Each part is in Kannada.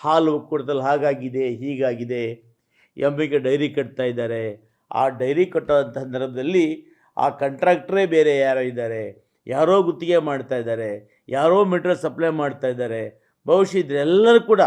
ಹಾಲು ಒಕ್ಕೂಟದಲ್ಲಿ ಹಾಗಾಗಿದೆ, ಹೀಗಾಗಿದೆ ಎಂಬಿಕೆ ಡೈರಿ ಕಟ್ತಾ ಇದ್ದಾರೆ. ಆ ಡೈರಿ ಕಟ್ಟೋ ಸಂದರ್ಭದಲ್ಲಿ ಆ ಕಂಟ್ರಾಕ್ಟ್ರೇ ಬೇರೆ ಯಾರೋ ಇದ್ದಾರೆ. ಯಾರೋ ಗುತ್ತಿಗೆ ಮಾಡ್ತಾ ಇದ್ದಾರೆ. ಯಾರೋ ಮೆಟೀರಿಯಲ್ ಸಪ್ಲೈ ಮಾಡ್ತಾ ಇದ್ದಾರೆ. ಬಹುಶಃ ಇದರೆಲ್ಲರೂ ಕೂಡ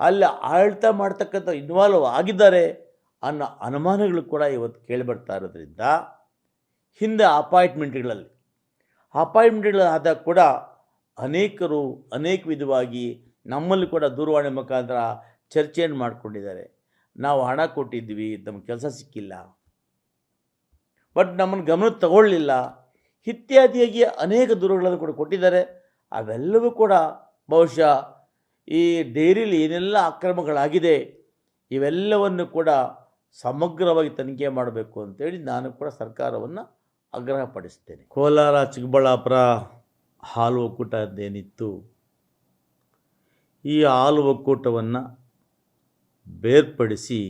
ಅಲ್ಲಿ ಆಳ್ತ ಮಾಡ್ತಕ್ಕಂಥ ಇನ್ವಾಲ್ವ್ ಆಗಿದ್ದಾರೆ ಅನ್ನೋ ಅನುಮಾನಗಳು ಕೂಡ ಇವತ್ತು ಕೇಳಿಬರ್ತಾ ಇರೋದ್ರಿಂದ ಹಿಂದೆ ಅಪಾಯಿಂಟ್ಮೆಂಟ್ಗಳಲ್ಲಿ ಅಪಾಯಿಂಟ್ಮೆಂಟ್ಗಳು ಆದಾಗ ಕೂಡ ಅನೇಕರು ಅನೇಕ ವಿಧವಾಗಿ ನಮ್ಮಲ್ಲಿ ಕೂಡ ದೂರವಾಣಿ ಮುಖಾಂತರ ಚರ್ಚೆಯನ್ನು ಮಾಡಿಕೊಂಡಿದ್ದಾರೆ. ನಾವು ಹಣ ಕೊಟ್ಟಿದ್ವಿ ನಮ್ಗೆ ಕೆಲಸ ಸಿಕ್ಕಿಲ್ಲ. ಬಟ್ ನಮ್ಮನ್ನು ಗಮನ ತಗೊಳ್ಳಲಿಲ್ಲ ಇತ್ಯಾದಿಯಾಗಿ ಅನೇಕ ದೂರುಗಳನ್ನು ಕೂಡ ಕೊಟ್ಟಿದ್ದಾರೆ. ಅವೆಲ್ಲವೂ ಕೂಡ ಬಹುಶಃ ಈ ಡೈರಿಲಿ ಏನೆಲ್ಲ ಅಕ್ರಮಗಳಾಗಿದೆ, ಇವೆಲ್ಲವನ್ನು ಕೂಡ ಸಮಗ್ರವಾಗಿ ತನಿಖೆ ಮಾಡಬೇಕು ಅಂತೇಳಿ ನಾನು ಕೂಡ ಸರ್ಕಾರವನ್ನು ಆಗ್ರಹಪಡಿಸ್ತೇನೆ. ಕೋಲಾರ, ಚಿಕ್ಕಬಳ್ಳಾಪುರ ಹಾಲು ಒಕ್ಕೂಟ ಅದೇನಿತ್ತು ಈ ಹಾಲು ಒಕ್ಕೂಟವನ್ನು ಬೇರ್ಪಡಿಸಿ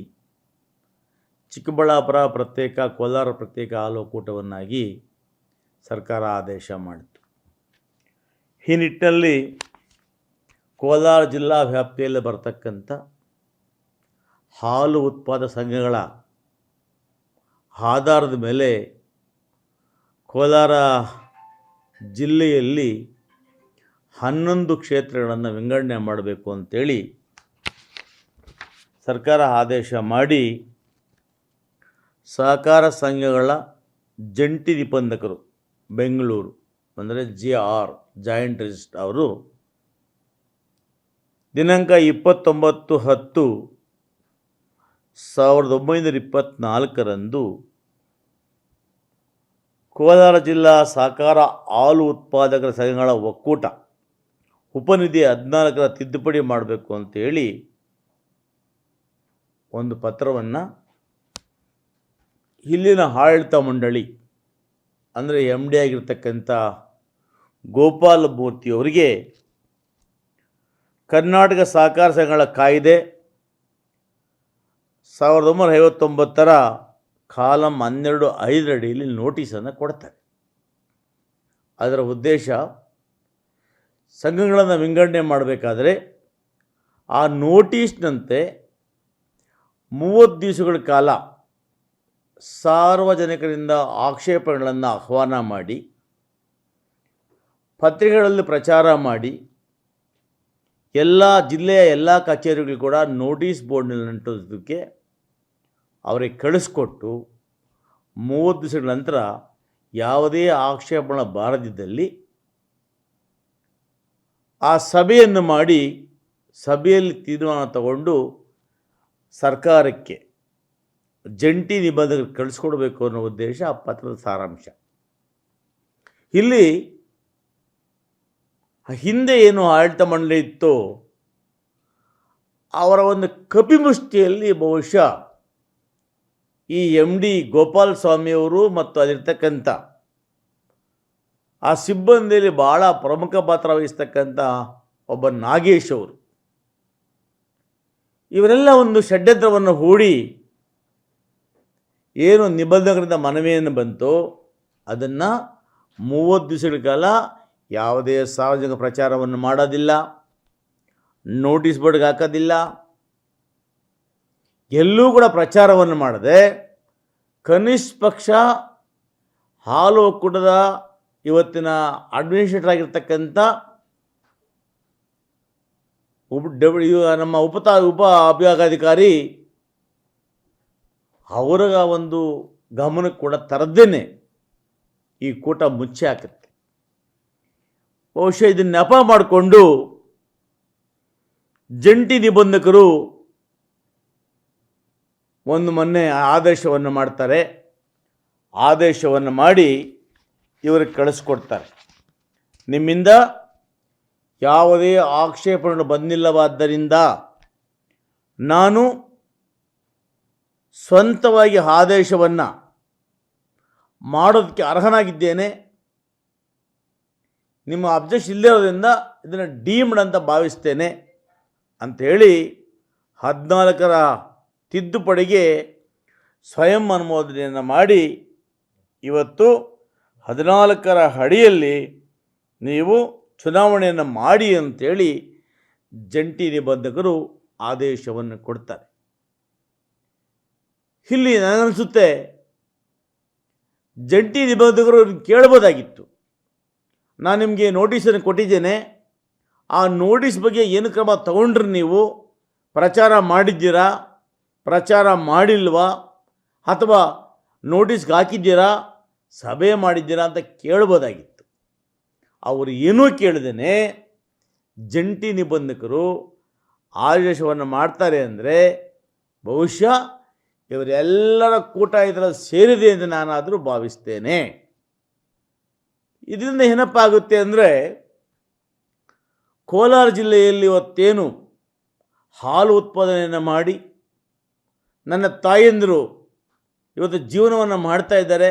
ಚಿಕ್ಕಬಳ್ಳಾಪುರ ಪ್ರತ್ಯೇಕ, ಕೋಲಾರ ಪ್ರತ್ಯೇಕ ಹಾಲು ಒಕ್ಕೂಟವನ್ನಾಗಿ ಸರ್ಕಾರ ಆದೇಶ ಮಾಡಿತು ಈ ನಿಟ್ಟಿನಲ್ಲಿ ಕೋಲಾರ ಜಿಲ್ಲಾ ವ್ಯಾಪ್ತಿಯಲ್ಲಿ ಬರತಕ್ಕಂಥ ಹಾಲು ಉತ್ಪಾದಕ ಸಂಘಗಳ ಆಧಾರದ ಮೇಲೆ ಕೋಲಾರ ಜಿಲ್ಲೆಯಲ್ಲಿ ಹನ್ನೊಂದು ಕ್ಷೇತ್ರಗಳನ್ನು ವಿಂಗಡಣೆ ಮಾಡಬೇಕು ಅಂತೇಳಿ ಸರ್ಕಾರ ಆದೇಶ ಮಾಡಿ ಸಹಕಾರ ಸಂಘಗಳ ಜಂಟಿ ನಿಬಂಧಕರು ಬೆಂಗಳೂರು, ಅಂದರೆ ಜಿ ಆರ್, ಜಾಯಿಂಟ್ ರಿಜಿಸ್ಟ್ ಅವರು ದಿನಾಂಕ ಇಪ್ಪತ್ತೊಂಬತ್ತು ಹತ್ತು ಸಾವಿರದ ಒಂಬೈನೂರ ಇಪ್ಪತ್ತ್ನಾಲ್ಕರಂದು ಕೋಲಾರ ಜಿಲ್ಲಾ ಸಹಕಾರ ಹಾಲು ಉತ್ಪಾದಕರ ಸಂಘಗಳ ಒಕ್ಕೂಟ ಉಪನಿಧಿ ಹದಿನಾಲ್ಕರ ತಿದ್ದುಪಡಿ ಮಾಡಬೇಕು ಅಂತೇಳಿ ಒಂದು ಪತ್ರವನ್ನು ಇಲ್ಲಿನ ಆಡಳಿತ ಮಂಡಳಿ, ಅಂದರೆ ಎಂ ಡಿ ಆಗಿರ್ತಕ್ಕಂಥ ಗೋಪಾಲ ಮೂರ್ತಿಯವರಿಗೆ ಕರ್ನಾಟಕ ಸಹಕಾರ ಸಂಘಗಳ ಕಾಯ್ದೆ ಸಾವಿರದ ಒಂಬೈನೂರ ಐವತ್ತೊಂಬತ್ತರ ಕಾಲಂ ಹನ್ನೆರಡು ಐದರಡಿಯಲ್ಲಿ ನೋಟಿಸನ್ನು ಕೊಡ್ತಾರೆ. ಅದರ ಉದ್ದೇಶ ಸಂಘಗಳನ್ನು ವಿಂಗಡಣೆ ಮಾಡಬೇಕಾದರೆ ಆ ನೋಟಿಸ್ನಂತೆ ಮೂವತ್ತು ದಿವಸಗಳ ಕಾಲ ಸಾರ್ವಜನಿಕರಿಂದ ಆಕ್ಷೇಪಣೆಗಳನ್ನು ಆಹ್ವಾನ ಮಾಡಿ, ಪತ್ರಿಕೆಗಳಲ್ಲಿ ಪ್ರಚಾರ ಮಾಡಿ, ಎಲ್ಲ ಜಿಲ್ಲೆಯ ಎಲ್ಲ ಕಚೇರಿಗಳು ಕೂಡ ನೋಟಿಸ್ ಬೋರ್ಡ್ನಲ್ಲಿ ನಂಟೋದಕ್ಕೆ ಅವರಿಗೆ ಕಳಿಸ್ಕೊಟ್ಟು ಮೂವತ್ತು ದಿವಸಗಳ ನಂತರ ಯಾವುದೇ ಆಕ್ಷೇಪಣೆ ಬಾರದಿದ್ದಲ್ಲಿ ಆ ಸಭೆಯನ್ನು ಮಾಡಿ ಸಭೆಯಲ್ಲಿ ತೀರ್ಮಾನ ತಗೊಂಡು ಸರ್ಕಾರಕ್ಕೆ ಜಂಟಿ ನಿಬಂಧನೆ ಕಳಿಸ್ಕೊಡ್ಬೇಕು ಅನ್ನೋ ಉದ್ದೇಶ ಆ ಪತ್ರದ ಸಾರಾಂಶ. ಇಲ್ಲಿ ಹಿಂದೆ ಏನು ಆಡಳಿತ ಮಂಡಳಿ ಇತ್ತು ಅವರ ಒಂದು ಕಪಿಮುಷ್ಟಿಯಲ್ಲಿ ಬಹುಶಃ ಈ ಎಂ ಡಿ ಗೋಪಾಲ ಸ್ವಾಮಿಯವರು ಮತ್ತು ಅದಿರ್ತಕ್ಕಂಥ ಆ ಸಿಬ್ಬಂದಿಯಲ್ಲಿ ಭಾಳ ಪ್ರಮುಖ ಪಾತ್ರ ವಹಿಸ್ತಕ್ಕಂಥ ಒಬ್ಬ ನಾಗೇಶ್ ಅವರು. ಇವರೆಲ್ಲ ಒಂದು ಷಡ್ಯಂತ್ರವನ್ನು ಹೂಡಿ ಏನು ನಿಬಂಧಕರಿಂದ ಮನವಿಯನ್ನು ಬಂತು ಅದನ್ನು ಮೂವತ್ತು ದಿವಸಗಳ ಕಾಲ ಯಾವುದೇ ಸಾರ್ವಜನಿಕ ಪ್ರಚಾರವನ್ನು ಮಾಡೋದಿಲ್ಲ, ನೋಟಿಸ್ ಬೋರ್ಡ್ಗೆ ಹಾಕೋದಿಲ್ಲ. ಎಲ್ಲೂ ಕೂಡ ಪ್ರಚಾರವನ್ನು ಮಾಡದೆ ಕನಿಷ್ಠ ಪಕ್ಷ ಹಾಲು ಒಕ್ಕೂಟದ ಇವತ್ತಿನ ಅಡ್ಮಿನಿಸ್ಟ್ರೇಟರ್ ಆಗಿರ್ತಕ್ಕಂಥ ಉಪ ಡಬ್ಲ್ಯೂ ನಮ್ಮ ಉಪತಾ, ಉಪ ಅಭಿಯೋಗಾಧಿಕಾರಿ ಅವರ ಒಂದು ಗಮನಕ್ಕೆ ಕೂಡ ತರದೇನೆ ಈ ಕೂಟ ಮುಚ್ಚಿ ಹಾಕುತ್ತೆ ಬಹುಶಃ ಇದನ್ನ ನೆಪ ಮಾಡಿಕೊಂಡು ಜಂಟಿ ನಿಬಂಧಕರು ಒಂದು ಮೊನ್ನೆ ಆದೇಶವನ್ನು ಮಾಡ್ತಾರೆ. ಆದೇಶವನ್ನು ಮಾಡಿ ಇವರಿಗೆ ಕಳಿಸ್ಕೊಡ್ತಾರೆ. ನಿಮ್ಮಿಂದ ಯಾವುದೇ ಆಕ್ಷೇಪಣೆಗಳು ಬಂದಿಲ್ಲವಾದ್ದರಿಂದ ನಾನು ಸ್ವಂತವಾಗಿ ಆದೇಶವನ್ನು ಮಾಡೋದಕ್ಕೆ ಅರ್ಹನಾಗಿದ್ದೇನೆ. ನಿಮ್ಮ ಅಬ್ಜೆಕ್ಷನ್ ಇಲ್ಲದಿರೋದ್ರಿಂದ ಇದನ್ನು ಡೀಮ್ಡ್ ಅಂತ ಭಾವಿಸ್ತೇನೆ ಅಂಥೇಳಿ ಹದಿನಾಲ್ಕರ ತಿದ್ದುಪಡಿಗೆ ಸ್ವಯಂ ಅನುಮೋದನೆಯನ್ನು ಮಾಡಿ ಇವತ್ತು ಹದಿನಾಲ್ಕರ ಅಡಿಯಲ್ಲಿ ನೀವು ಚುನಾವಣೆಯನ್ನು ಮಾಡಿ ಅಂತೇಳಿ ಜಂಟಿ ನಿಬಂಧಕರು ಆದೇಶವನ್ನು ಕೊಡ್ತಾರೆ. ಇಲ್ಲಿ ನನಗನ್ಸುತ್ತೆ ಜಂಟಿ ನಿಬಂಧಕರು ಕೇಳ್ಬೋದಾಗಿತ್ತು. ನಾನು ನಿಮಗೆ ನೋಟಿಸನ್ನು ಕೊಟ್ಟಿದ್ದೇನೆ. ಆ ನೋಟಿಸ್ ಬಗ್ಗೆ ಏನು ಕ್ರಮ ತಗೊಂಡ್ರೆ ನೀವು? ಪ್ರಚಾರ ಮಾಡಿದ್ದೀರಾ? ಪ್ರಚಾರ ಮಾಡಿಲ್ವಾ? ಅಥವಾ ನೋಟಿಸ್ಗೆ ಹಾಕಿದ್ದೀರಾ? ಸಭೆ ಮಾಡಿದ್ದೀರಾ ಅಂತ ಕೇಳ್ಬೋದಾಗಿತ್ತು. ಅವರು ಏನೂ ಕೇಳಿದೇನೆ ಜಂಟಿ ನಿಬಂಧಕರು ಆದೇಶವನ್ನು ಮಾಡ್ತಾರೆ ಅಂದರೆ ಬಹುಶಃ ಇವರೆಲ್ಲರ ಕೂಟ ಇದರಲ್ಲಿ ಸೇರಿದೆ ಎಂದು ನಾನಾದರೂ ಭಾವಿಸ್ತೇನೆ. ಇದರಿಂದ ಏನಪ್ಪಾಗುತ್ತೆ ಅಂದರೆ ಕೋಲಾರ ಜಿಲ್ಲೆಯಲ್ಲಿ ಇವತ್ತೇನು ಹಾಲು ಉತ್ಪಾದನೆಯನ್ನು ಮಾಡಿ ನನ್ನ ತಾಯಂದಿರು ಇವತ್ತು ಜೀವನವನ್ನು ಮಾಡ್ತಾ ಇದ್ದಾರೆ.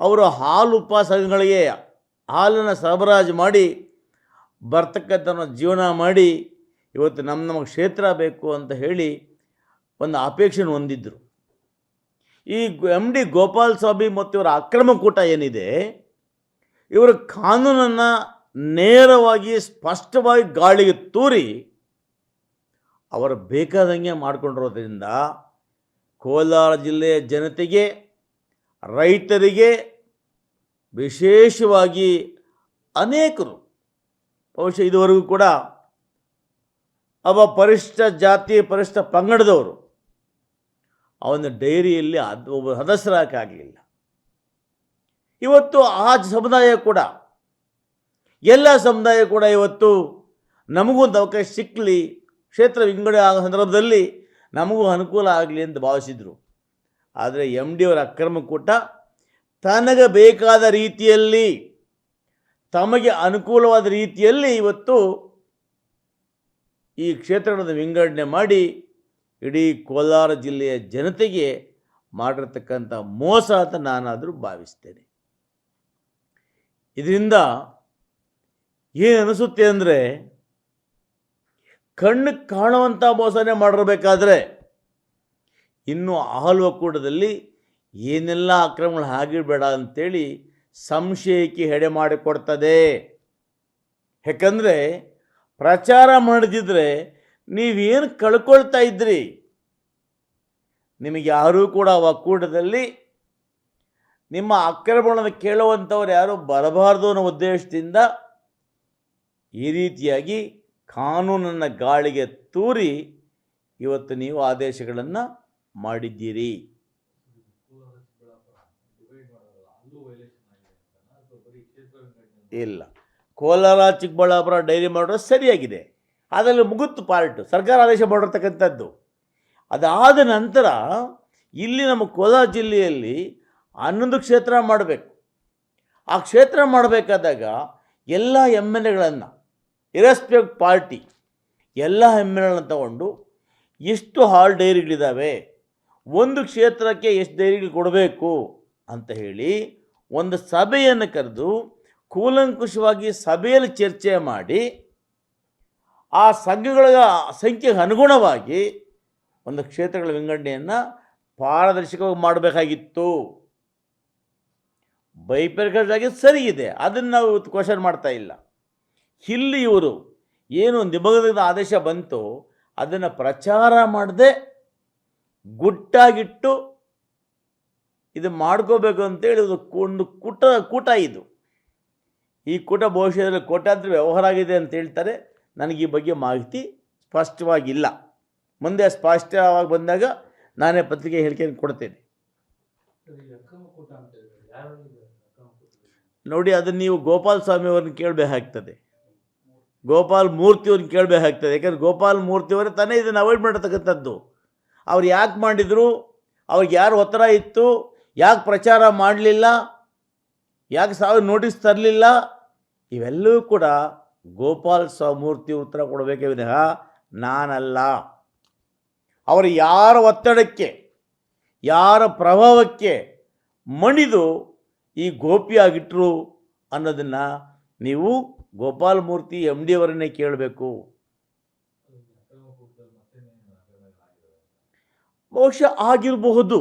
ಅವರು ಹಾಲು ಉಪಾಸನೆಗಳಿಗೆ ಹಾಲನ್ನು ಸರಬರಾಜು ಮಾಡಿ ಬರ್ತಕ್ಕಂಥ ಜೀವನ ಮಾಡಿ ಇವತ್ತು ನಮ್ಮ ನಮ್ಮ ಕ್ಷೇತ್ರ ಬೇಕು ಅಂತ ಹೇಳಿ ಒಂದು ಅಪೇಕ್ಷೆಯನ್ನು ಹೊಂದಿದ್ದರು ಈ ಎಂ ಡಿ ಗೋಪಾಲ್ ಸ್ವಾಮಿ ಮತ್ತು ಇವರ ಅಕ್ರಮ ಕೂಟ ಏನಿದೆ, ಇವರು ಕಾನೂನನ್ನು ನೇರವಾಗಿ ಸ್ಪಷ್ಟವಾಗಿ ಗಾಳಿಗೆ ತೂರಿ ಅವರು ಬೇಕಾದಂಗೆ ಮಾಡಿಕೊಂಡಿರೋದ್ರಿಂದ ಕೋಲಾರ ಜಿಲ್ಲೆಯ ಜನತೆಗೆ ರೈತರಿಗೆ ವಿಶೇಷವಾಗಿ ಅನೇಕರು, ಬಹುಶಃ ಇದುವರೆಗೂ ಕೂಡ ಅವ ಪರಿಷ್ಠ ಜಾತಿ, ಪರಿಷ್ಠ ಪಂಗಡದವರು ಅವನ ಡೈರಿಯಲ್ಲಿ ಅದು ಒಬ್ಬ ಸದಸ್ಯರಾಗಲಿಲ್ಲ. ಇವತ್ತು ಆ ಸಮುದಾಯ ಕೂಡ, ಎಲ್ಲ ಸಮುದಾಯ ಕೂಡ ಇವತ್ತು ನಮಗೂ ಒಂದು ಅವಕಾಶ ಸಿಕ್ಕಲಿ ಕ್ಷೇತ್ರ ವಿಂಗಡಣೆ ಆಗೋ ಸಂದರ್ಭದಲ್ಲಿ ನಮಗೂ ಅನುಕೂಲ ಆಗಲಿ ಅಂತ ಭಾವಿಸಿದರು. ಆದರೆ ಎಂ ಡಿ ಅವರ ಅಕ್ರಮ ಕೂಟ ತನಗೆ ಬೇಕಾದ ರೀತಿಯಲ್ಲಿ, ತಮಗೆ ಅನುಕೂಲವಾದ ರೀತಿಯಲ್ಲಿ ಇವತ್ತು ಈ ಕ್ಷೇತ್ರಗಳನ್ನು ವಿಂಗಡಣೆ ಮಾಡಿ ಇಡೀ ಕೋಲಾರ ಜಿಲ್ಲೆಯ ಜನತೆಗೆ ಮಾಡಿರ್ತಕ್ಕಂಥ ಮೋಸ ಅಂತ ನಾನಾದರೂ ಭಾವಿಸ್ತೇನೆ. ಇದರಿಂದ ಏನು ಅನಿಸುತ್ತೆ ಅಂದರೆ ಕಣ್ಣು ಕಾಣುವಂಥ ಮೋಸನೇ ಮಾಡಿರಬೇಕಾದ್ರೆ ಇನ್ನು ಆಹಲ್ ಒಕ್ಕೂಟದಲ್ಲಿ ಏನೆಲ್ಲ ಅಕ್ರಮಗಳು ಆಗಿರಬೇಡ ಅಂಥೇಳಿ ಸಂಶಯಕ್ಕೆ ಹೆಡೆ ಮಾಡಿಕೊಡ್ತದೆ. ಯಾಕಂದರೆ ಪ್ರಚಾರ ಮಾಡದಿದ್ದರೆ ನೀವೇನು ಕಳ್ಕೊಳ್ತಾ ಇದ್ರಿ? ನಿಮಗೆ ಯಾರೂ ಕೂಡ ಒಕ್ಕೂಟದಲ್ಲಿ ನಿಮ್ಮ ಆಕ್ರಮಣವನ್ನು ಕೇಳುವಂಥವ್ರು ಯಾರೂ ಬರಬಾರ್ದು ಅನ್ನೋ ಉದ್ದೇಶದಿಂದ ಈ ರೀತಿಯಾಗಿ ಕಾನೂನನ್ನು ಗಾಳಿಗೆ ತೂರಿ ಇವತ್ತು ನೀವು ಆದೇಶಗಳನ್ನು ಮಾಡಿದ್ದೀರಿ? ಇಲ್ಲ. ಕೋಲಾರ, ಚಿಕ್ಕಬಳ್ಳಾಪುರ ಡೈರಿ ಮಾಡೋದು ಸರಿಯಾಗಿದೆ. ಅದರಲ್ಲಿ ಮುಗುತ್ತು ಪಾರ್ಟ್. ಸರ್ಕಾರ ಆದೇಶ ಮಾಡಿರ್ತಕ್ಕಂಥದ್ದು. ಅದಾದ ನಂತರ ಇಲ್ಲಿ ನಮ್ಮ ಕೋಲಾರ ಜಿಲ್ಲೆಯಲ್ಲಿ ಹನ್ನೊಂದು ಕ್ಷೇತ್ರ ಮಾಡಬೇಕು. ಆ ಕ್ಷೇತ್ರ ಮಾಡಬೇಕಾದಾಗ ಎಲ್ಲ ಎಂ ಎಲ್ ಎಗಳನ್ನು, ಇರೆಸ್ಪೆಕ್ಟ್ ಪಾರ್ಟಿ, ಎಲ್ಲ ಎಂ ಎಲ್ ಎಗಳನ್ನು ತಗೊಂಡು ಎಷ್ಟು ಹಾಲ್ ಡೈರಿಗಳಿದ್ದಾವೆ ಒಂದು ಕ್ಷೇತ್ರಕ್ಕೆ ಎಷ್ಟು ಡೈರಿಗಳು ಕೊಡಬೇಕು ಅಂತ ಹೇಳಿ ಒಂದು ಸಭೆಯನ್ನು ಕರೆದು ಕೂಲಂಕುಷವಾಗಿ ಸಭೆಯಲ್ಲಿ ಚರ್ಚೆ ಮಾಡಿ ಆ ಸಂಘಗಳ ಸಂಖ್ಯೆಗೆ ಅನುಗುಣವಾಗಿ ಒಂದು ಕ್ಷೇತ್ರಗಳ ವಿಂಗಡಣೆಯನ್ನು ಪಾರದರ್ಶಕವಾಗಿ ಮಾಡಬೇಕಾಗಿತ್ತು. ಬೈಪರ್ಕಾಗಿ ಸರಿ ಇದೆ, ಅದನ್ನು ನಾವು ಕ್ವಶನ್ ಮಾಡ್ತಾ ಇಲ್ಲ. ಇಲ್ಲಿ ಇವರು ಏನು ನಿಮಗದ ಆದೇಶ ಬಂತು ಅದನ್ನು ಪ್ರಚಾರ ಮಾಡದೆ ಗುಟ್ಟಾಗಿಟ್ಟು ಇದು ಮಾಡ್ಕೋಬೇಕು ಅಂತೇಳಿ ಇದು ಒಂದು ಕೂಟ ಕೂಟ ಇದು. ಈ ಕೂಟ ಭವಿಷ್ಯದಲ್ಲಿ ಕೋಟ್ಯಾಂತರ ವ್ಯವಹಾರ ಆಗಿದೆ ಅಂತ ಹೇಳ್ತಾರೆ. ನನಗೆ ಈ ಬಗ್ಗೆ ಮಾಹಿತಿ ಸ್ಪಷ್ಟವಾಗಿಲ್ಲ. ಮುಂದೆ ಸ್ಪಷ್ಟವಾಗಿ ಬಂದಾಗ ನಾನೇ ಪತ್ರಿಕೆ ಹೇಳಿಕೆಯನ್ನು ಕೊಡ್ತೇನೆ. ನೋಡಿ ಅದನ್ನು ನೀವು ಗೋಪಾಲ್ ಸ್ವಾಮಿ ಅವ್ರನ್ನ ಕೇಳಬೇಕಾಗ್ತದೆ. ಗೋಪಾಲ್ ಮೂರ್ತಿಯವ್ರನ್ನ ಕೇಳಬೇಕಾಗ್ತದೆ. ಯಾಕಂದರೆ ಗೋಪಾಲ್ ಮೂರ್ತಿಯವರೇ ತಾನೇ ಇದನ್ನು ಅವಾಯ್ಡ್ ಮಾಡತಕ್ಕಂಥದ್ದು. ಅವ್ರು ಯಾಕೆ ಮಾಡಿದರು? ಅವ್ರಿಗೆ ಯಾರು ಒತ್ತಡ ಇತ್ತು? ಯಾಕೆ ಪ್ರಚಾರ ಮಾಡಲಿಲ್ಲ? ಯಾಕೆ ಸಾವಿರ ನೋಟಿಸ್ ತರಲಿಲ್ಲ? ಇವೆಲ್ಲವೂ ಕೂಡ ಗೋಪಾಲ್ ಸ್ವಾಮೂರ್ತಿ ಉತ್ತರ ಕೊಡಬೇಕೇ ವಿನಃ ನಾನಲ್ಲ. ಅವರು ಯಾರ ಒತ್ತಡಕ್ಕೆ, ಯಾರ ಪ್ರಭಾವಕ್ಕೆ ಮಣಿದು ಈ ಗೋಪಿಯಾಗಿಟ್ಟರು ಅನ್ನೋದನ್ನು ನೀವು ಗೋಪಾಲ್ ಮೂರ್ತಿ ಎಂ ಡಿ ಅವರನ್ನೇ ಕೇಳಬೇಕು. ಬಹುಶಃ ಆಗಿರಬಹುದು.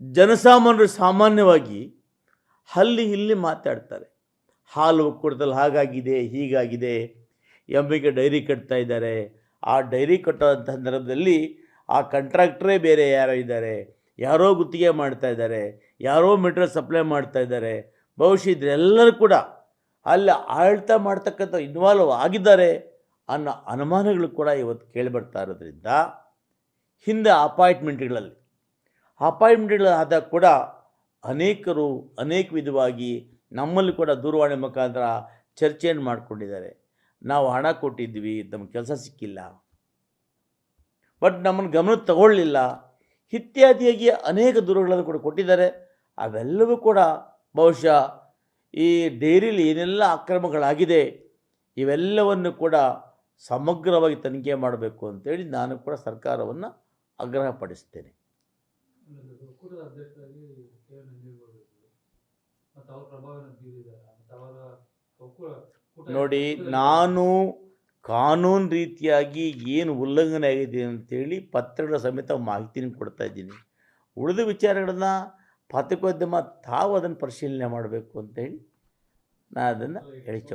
ಜನಸಾಮಾನ್ಯರು ಸಾಮಾನ್ಯವಾಗಿ ಅಲ್ಲಿ ಇಲ್ಲಿ ಮಾತಾಡ್ತಾರೆ. ಹಾಲು ಒಕ್ಕೂಟದಲ್ಲಿ ಹಾಗಾಗಿದೆ, ಹೀಗಾಗಿದೆ ಎಂಬಿಗೆ ಡೈರಿ ಕಟ್ತಾ ಇದ್ದಾರೆ. ಆ ಡೈರಿ ಕಟ್ಟೋದಂಥ ಸಂದರ್ಭದಲ್ಲಿ ಆ ಕಂಟ್ರಾಕ್ಟ್ರೇ ಬೇರೆ ಯಾರೋ ಇದ್ದಾರೆ. ಯಾರೋ ಗುತ್ತಿಗೆ ಮಾಡ್ತಾ ಇದ್ದಾರೆ. ಯಾರೋ ಮೆಟೀರಿಯಲ್ ಸಪ್ಲೈ ಮಾಡ್ತಾ ಇದ್ದಾರೆ. ಬಹುಶಃ ಇದರೆಲ್ಲರೂ ಕೂಡ ಅಲ್ಲಿ ಆಳ್ತ ಮಾಡ್ತಕ್ಕಂಥ ಇನ್ವಾಲ್ವ್ ಆಗಿದ್ದಾರೆ ಅನ್ನೋ ಅನುಮಾನಗಳು ಕೂಡ ಇವತ್ತು ಕೇಳಿಬರ್ತಾ ಇರೋದ್ರಿಂದ ಹಿಂದೆ ಅಪಾಯಿಂಟ್ಮೆಂಟ್ಗಳಲ್ಲಿ. ಅಪಾಯಿಂಟ್ಮೆಂಟ್ಗಳು ಆದಾಗ ಕೂಡ ಅನೇಕರು ಅನೇಕ ವಿಧವಾಗಿ ನಮ್ಮಲ್ಲಿ ಕೂಡ ದೂರವಾಣಿ ಮುಖಾಂತರ ಚರ್ಚೆಯನ್ನು ಮಾಡಿಕೊಂಡಿದ್ದಾರೆ. ನಾವು ಹಣ ಕೊಟ್ಟಿದ್ವಿ ನಮ್ಮ ಕೆಲಸ ಸಿಕ್ಕಿಲ್ಲ. ಬಟ್ ನಮ್ಮನ್ನು ಗಮನ ತಗೊಳ್ಳಲಿಲ್ಲ ಇತ್ಯಾದಿಯಾಗಿ ಅನೇಕ ದೂರುಗಳನ್ನು ಕೂಡ ಕೊಟ್ಟಿದ್ದಾರೆ. ಅವೆಲ್ಲವೂ ಕೂಡ ಬಹುಶಃ ಈ ಡೈರಿಲಿ ಏನೆಲ್ಲ ಅಕ್ರಮಗಳಾಗಿದೆ, ಇವೆಲ್ಲವನ್ನು ಕೂಡ ಸಮಗ್ರವಾಗಿ ತನಿಖೆ ಮಾಡಬೇಕು ಅಂತೇಳಿ ನಾನು ಕೂಡ ಸರ್ಕಾರವನ್ನು ಆಗ್ರಹಪಡಿಸ್ತೇನೆ ಪಡಿಸ್ತೇನೆ ನೋಡಿ ನಾನು ಕಾನೂನು ರೀತಿಯಾಗಿ ಏನು ಉಲ್ಲಂಘನೆ ಆಗಿದೆ ಅಂತೇಳಿ ಪತ್ರಗಳ ಸಮೇತ ಮಾಹಿತಿನ ಕೊಡ್ತಾ ಇದ್ದೀನಿ. ಉಳಿದ ವಿಚಾರಗಳನ್ನ ಪತ್ರಿಕೋದ್ಯಮ ತಾವು ಅದನ್ನು ಪರಿಶೀಲನೆ ಮಾಡಬೇಕು ಅಂತೇಳಿ ನಾನು ಅದನ್ನು ಹೇಳಿಕೆ